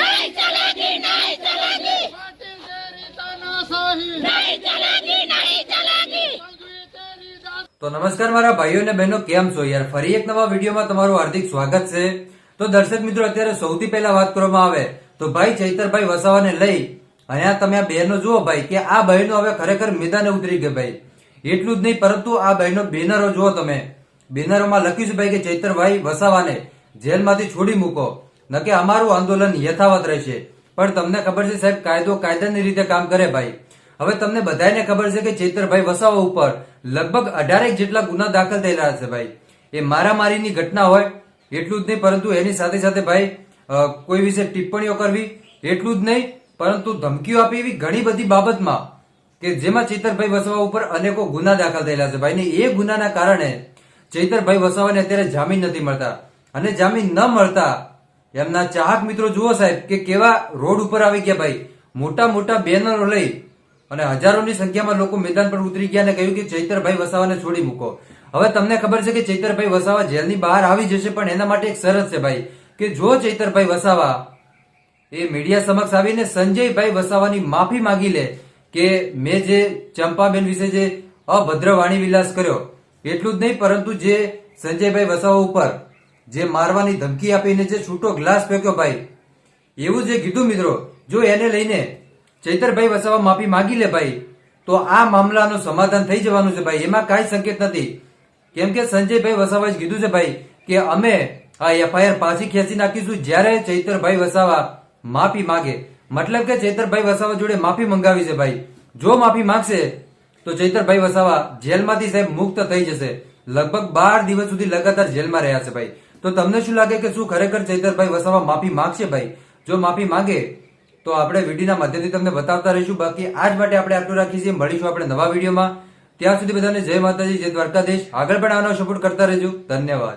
नहीं चलेगी नहीं चलेगी તો નમસ્કાર મારા ભાઈઓ અને બહેનો, કેમ છો યાર? ફરી એક નવા વિડીયોમાં તમારું હાર્દિક સ્વાગત છે. તો દર્શક મિત્રો, અત્યારે સૌથી પહેલા વાત કરવામાં આવે તો ભાઈ ચૈતરભાઈ વસાવાને લઈ અહીંયા તમે આ બહેનો જુઓ ભાઈ, કે આ બહેનો હવે ખરેખર મેદાને ઉતરી ગઈ ભાઈ. એટલું જ નહીં, પરંતુ આ બહેનો બેનરો જુઓ તમે. બેનરોમાં લખ્યું છે ભાઈ કે ચૈતરભાઈ વસાવાને જેલમાંથી છોડી મૂકો. ન કે અમારું આંદોલન યથાવત રહેશે. પણ તમને ખબર છે સાહેબ, કાયદો કાયદાની રીતે કામ કરે ભાઈ. હવે તમને બધાને ખબર છે કે ચેતરભાઈ વસાવા ઉપર લગભગ અઢારેક જેટલા ગુના દાખલ થયેલા છે ભાઈ. એ મારામારીની ઘટના હોય, એટલું જ નહીં, પરંતુ એની સાથે સાથે ભાઈ કોઈ વિશે ટિપ્પણીઓ કરવી, એટલું જ નહીં, પરંતુ ધમકીઓ આપી એવી ઘણી બધી બાબતમાં કે જેમાં ચેતરભાઈ વસાવા ઉપર અનેકો ગુના દાખલ થયેલા છે ભાઈ. ને એ ગુનાના કારણે ચૈતરભાઈ વસાવાને અત્યારે જામીન નથી મળતા. અને જામીન ન મળતા એમના ચાહક મિત્રો જુઓ સાહેબ, કે કેવા રોડ ઉપર આવી ગયા ભાઈ. મોટા મોટા બેનરો લઈ અને હજારોની સંખ્યામાં લોકો મેદાન પર ઉતરી ગયા અને કહ્યું કે ચૈતરભાઈ વસાવાને છોડી મૂકો. હવે તમને ખબર છે કે ચૈતરભાઈ વસાવા જેલની બહાર આવી જશે, પણ એના માટે એક શરત છે ભાઈ, કે જો ચૈતરભાઈ વસાવા એ મીડિયા સમક્ષ આવીને સંજયભાઈ વસાવાની માફી માંગી લે કે મેં જે ચંપાબેન વિશે જે અભદ્ર વાણી વિલાસ કર્યો, એટલું જ નહીં, પરંતુ જે સંજયભાઈ વસાવા ઉપર જે મારવાની ધમકી આપીને જે છૂટો ગ્લાસ ફેંક્યો ભાઈ. એવું જે કીધું મિત્રો. જો એને લઈને ચૈતરભાઈ વસાવા માફી માંગી લે ભાઈ, તો આ મામલાનું સમાધાન થઈ જવાનું છે ભાઈ. એમાં કાંઈ સંકેત નથી. કેમ કે સંજયભાઈ વસાવાએ કીધું છે ભાઈ કે અમે આ એફઆઈઆર પાછી ખેંચી નાખીશું જ્યારે ચૈતરભાઈ વસાવા માફી માંગે. મતલબ કે ચૈતરભાઈ વસાવા જોડે માફી મંગાવી છે ભાઈ. જો માફી માંગશે, તો ચૈતરભાઈ વસાવા જેલમાંથી સાહેબ મુક્ત થઈ જશે. લગભગ બાર દિવસ સુધી લગાતાર જેલમાં રહ્યા છે ભાઈ. તો તમને શું લાગે કે શું ખરેખર ચૈતરભાઈ વસાવા માફી માંગશે ભાઈ? જો માફી માંગે, તો આપણે વિડીયોના માધ્યમથી તમને બતાવતા રહીશું. બાકી આજ માટે આપણે આટલું રાખીએ છીએ. મળીશું આપણે નવા વિડીયોમાં. ત્યાં સુધી બધાને જય માતાજી, જય દ્વારકાધીશ. આગળ પણ આનો સપોર્ટ કરતા રહેજો. ધન્યવાદ.